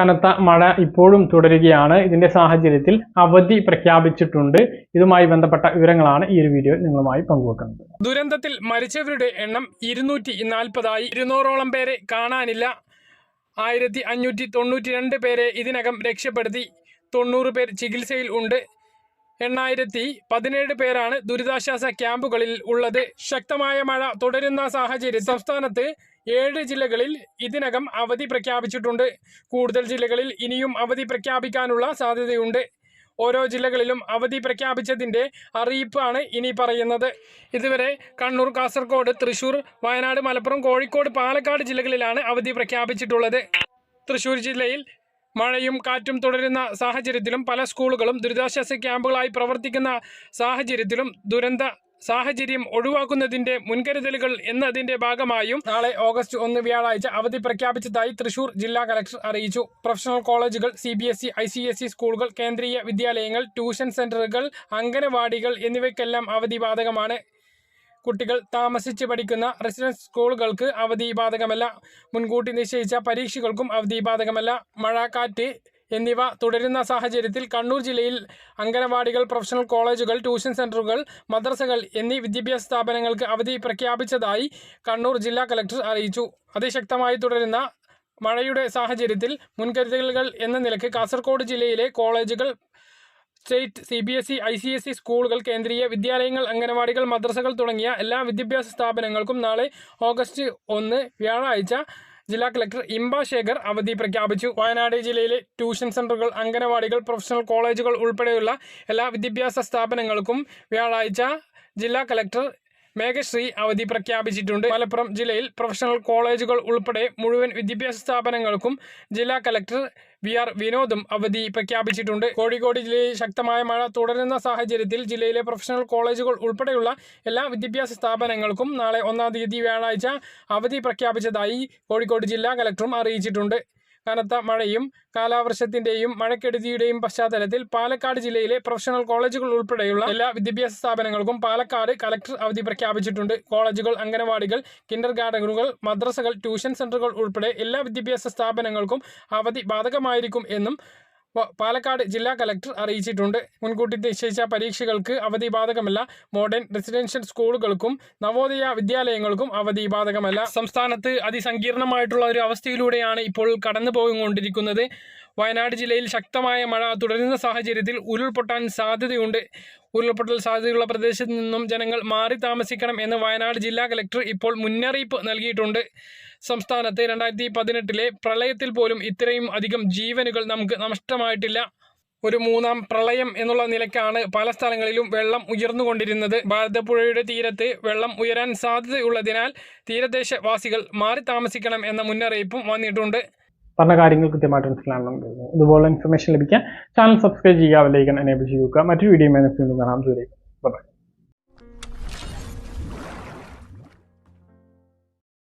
കനത്ത മഴ ഇപ്പോഴും തുടരുകയാണ്. ഇതിന്റെ സാഹചര്യത്തിൽ അവധി പ്രഖ്യാപിച്ചിട്ടുണ്ട്. ഇതുമായി ബന്ധപ്പെട്ട വിവരങ്ങളാണ് ഈ ഒരു വീഡിയോ നിങ്ങളുമായി പങ്കുവെക്കുന്നത്. ദുരന്തത്തിൽ മരിച്ചവരുടെ എണ്ണം ഇരുന്നൂറ്റി നാൽപ്പതായി ഇരുന്നൂറോളം പേരെ കാണാനില്ല. ആയിരത്തി അഞ്ഞൂറ്റി തൊണ്ണൂറ്റി രണ്ട് പേരെ ഇതിനകം രക്ഷപ്പെടുത്തി. തൊണ്ണൂറ് പേർ ചികിത്സയിൽ ഉണ്ട്. എണ്ണായിരത്തി പതിനേഴ് പേരാണ് ദുരിതാശ്വാസ ക്യാമ്പുകളിൽ ഉള്ളത്. ശക്തമായ മഴ തുടരുന്ന സാഹചര്യം സംസ്ഥാനത്ത് ഏഴ് ജില്ലകളിൽ ഇതിനകം അവധി പ്രഖ്യാപിച്ചിട്ടുണ്ട്. കൂടുതൽ ജില്ലകളിൽ ഇനിയും അവധി പ്രഖ്യാപിക്കാനുള്ള സാധ്യതയുണ്ട്. ഓരോ ജില്ലകളിലും അവധി പ്രഖ്യാപിച്ചതിന്റെ അറിയിപ്പാണ് ഇനി പറയുന്നത്. ഇതുവരെ കണ്ണൂർ കാസർഗോഡ് തൃശൂർ വയനാട് മലപ്പുറം കോഴിക്കോട് പാലക്കാട് ജില്ലകളിലാണ് അവധി പ്രഖ്യാപിച്ചിട്ടുള്ളത്. തൃശൂർ ജില്ലയിൽ മഴയും കാറ്റും തുടരുന്ന സാഹചര്യത്തിലും പല സ്കൂളുകളും ദുരിതാശ്വാസ ക്യാമ്പുകളായി പ്രവർത്തിക്കുന്ന സാഹചര്യത്തിലും ദുരന്ത സാഹചര്യം ഒഴിവാക്കുന്നതിന്റെ മുൻകരുതലുകൾ എന്നതിന്റെ ഭാഗമായും നാളെ ഓഗസ്റ്റ് ഒന്ന് വ്യാഴാഴ്ച അവധി പ്രഖ്യാപിച്ചതായി തൃശൂർ ജില്ലാ കലക്ടർ അറിയിച്ചു. പ്രൊഫഷണൽ കോളേജുകൾ C B S E I C S E സ്കൂളുകൾ കേന്ദ്രീയ വിദ്യാലയങ്ങൾ ട്യൂഷൻ സെന്ററുകൾ അംഗനവാടികൾ എന്നിവയ്ക്കെല്ലാം അവധി ബാധകമാണ്. കുട്ടികൾ താമസിച്ച് പഠിക്കുന്ന റെസിഡൻസ് സ്കൂളുകൾക്ക് അവധി ബാധകമല്ല മുൻകൂട്ടി നിശ്ചയിച്ച പരീക്ഷകൾക്കും അവധി ബാധകമല്ല മഴ കാറ്റ് എന്നിവ തുടരുന്ന സാഹചര്യത്തിൽ കണ്ണൂർ ജില്ലയിൽ അംഗനവാടികൾ പ്രൊഫഷണൽ കോളേജുകൾ ട്യൂഷൻ സെന്ററുകൾ മദ്രസകൾ എന്നീ വിദ്യാഭ്യാസ സ്ഥാപനങ്ങൾക്ക് അവധി പ്രഖ്യാപിച്ചതായി കണ്ണൂർ ജില്ലാ കലക്ടർ അറിയിച്ചു. അതിശക്തമായി തുടരുന്ന മഴയുടെ സാഹചര്യത്തിൽ മുൻകരുതലുകൾ എന്ന നിലയ്ക്ക് കാസർഗോഡ് ജില്ലയിലെ കോളേജുകൾ state C B S E I C S E സ്കൂളുകൾ കേന്ദ്രീയ വിദ്യാലയങ്ങൾ അംഗനവാടികൾ മദ്രസകൾ തുടങ്ങിയ എല്ലാ വിദ്യാഭ്യാസ സ്ഥാപനങ്ങൾക്കും നാളെ ഓഗസ്റ്റ് ഒന്ന് വ്യാഴാഴ്ച ജില്ലാ കളക്ടർ ഇംബ ശേഖർ അവധി പ്രഖ്യാപിച്ചു. വയനാട് ജില്ലയിലെ ട്യൂഷൻ സെന്ററുകൾ അംഗനവാടികൾ പ്രൊഫഷണൽ കോളേജുകൾ ഉൾപ്പെടെയുള്ള എല്ലാ വിദ്യാഭ്യാസ സ്ഥാപനങ്ങൾക്കും വ്യാഴാഴ്ച ജില്ലാ കളക്ടർ മേഘശ്രീ അവധി പ്രഖ്യാപിച്ചിട്ടുണ്ട്. മലപ്പുറം ജില്ലയിൽ പ്രൊഫഷണൽ കോളേജുകൾ ഉൾപ്പെടെ മുഴുവൻ വിദ്യാഭ്യാസ സ്ഥാപനങ്ങൾക്കും ജില്ലാ കളക്ടർ വി ആർ വിനോദും അവധി പ്രഖ്യാപിച്ചിട്ടുണ്ട്. കോഴിക്കോട് ജില്ലയിൽ ശക്തമായ മഴ തുടരുന്ന സാഹചര്യത്തിൽ ജില്ലയിലെ പ്രൊഫഷണൽ കോളേജുകൾ ഉൾപ്പെടെയുള്ള എല്ലാ വിദ്യാഭ്യാസ സ്ഥാപനങ്ങൾക്കും നാളെ ഒന്നാം തീയതി വ്യാഴാഴ്ച അവധി പ്രഖ്യാപിച്ചതായി കോഴിക്കോട് ജില്ലാ കലക്ടറും അറിയിച്ചിട്ടുണ്ട്. കനത്ത മഴയും കാലാവർഷത്തിന്റെയും മഴക്കെടുതിയുടെയും പശ്ചാത്തലത്തിൽ പാലക്കാട് ജില്ലയിലെ പ്രൊഫഷണൽ കോളേജുകൾ ഉൾപ്പെടെയുള്ള എല്ലാ വിദ്യാഭ്യാസ സ്ഥാപനങ്ങൾക്കും പാലക്കാട് കലക്ടർ അവധി പ്രഖ്യാപിച്ചിട്ടുണ്ട്. കോളേജുകൾ അംഗനവാടികൾ കിൻഡർ ഗാർഡനുകൾ മദ്രസകൾ ട്യൂഷൻ സെന്ററുകൾ ഉൾപ്പെടെ എല്ലാ വിദ്യാഭ്യാസ സ്ഥാപനങ്ങൾക്കും അവധി ബാധകമായിരിക്കും എന്നും പാലക്കാട് ജില്ലാ കലക്ടർ അറിയിച്ചിട്ടുണ്ട്. മുൻകൂട്ടി നിശ്ചയിച്ച പരീക്ഷകൾക്ക് അവധി ബാധകമല്ല മോഡേൺ റെസിഡൻഷ്യൽ സ്കൂളുകൾക്കും നവോദയ വിദ്യാലയങ്ങൾക്കും അവധി ബാധകമല്ല സംസ്ഥാനത്ത് അതിസങ്കീർണമായിട്ടുള്ള ഒരു അവസ്ഥയിലൂടെയാണ് ഇപ്പോൾ കടന്നു പോയിക്കൊണ്ടിരിക്കുന്നത് വയനാട് ജില്ലയിൽ ശക്തമായ മഴ തുടരുന്ന സാഹചര്യത്തിൽ ഉരുൾപൊട്ടാൻ സാധ്യതയുണ്ട്. ഉരുൾപൊട്ടൽ സാധ്യതയുള്ള പ്രദേശത്ത് നിന്നും ജനങ്ങൾ മാറി താമസിക്കണം എന്ന് വയനാട് ജില്ലാ കലക്ടർ ഇപ്പോൾ മുന്നറിയിപ്പ് നൽകിയിട്ടുണ്ട്. സംസ്ഥാനത്ത് രണ്ടായിരത്തി പതിനെട്ടിലെ പ്രളയത്തിൽ പോലും ഇത്രയും അധികം ജീവനുകൾ നമുക്ക് നഷ്ടമായിട്ടില്ല. ഒരു മൂന്നാം പ്രളയം എന്നുള്ള നിലയ്ക്കാണ് പല സ്ഥലങ്ങളിലും വെള്ളം ഉയർന്നുകൊണ്ടിരുന്നത്. ഭാരതപ്പുഴയുടെ തീരത്ത് വെള്ളം ഉയരാൻ സാധ്യതയുള്ളതിനാൽ തീരദേശവാസികൾ മാറി താമസിക്കണം എന്ന മുന്നറിയിപ്പും വന്നിട്ടുണ്ട്. പറഞ്ഞ കാര്യങ്ങൾ കൃത്യമായിട്ട് മനസ്സിലാണെന്ന് ഇതുപോലെ ഇൻഫർമേഷൻ ലഭിക്കാൻ ചാനൽ സബ്സ്ക്രൈബ് ചെയ്യുക ലൈക്കൻ എനേബിൾ ചെയ്യുക. മറ്റൊരു വീഡിയോ കാണാം. ദൂരേക്ക്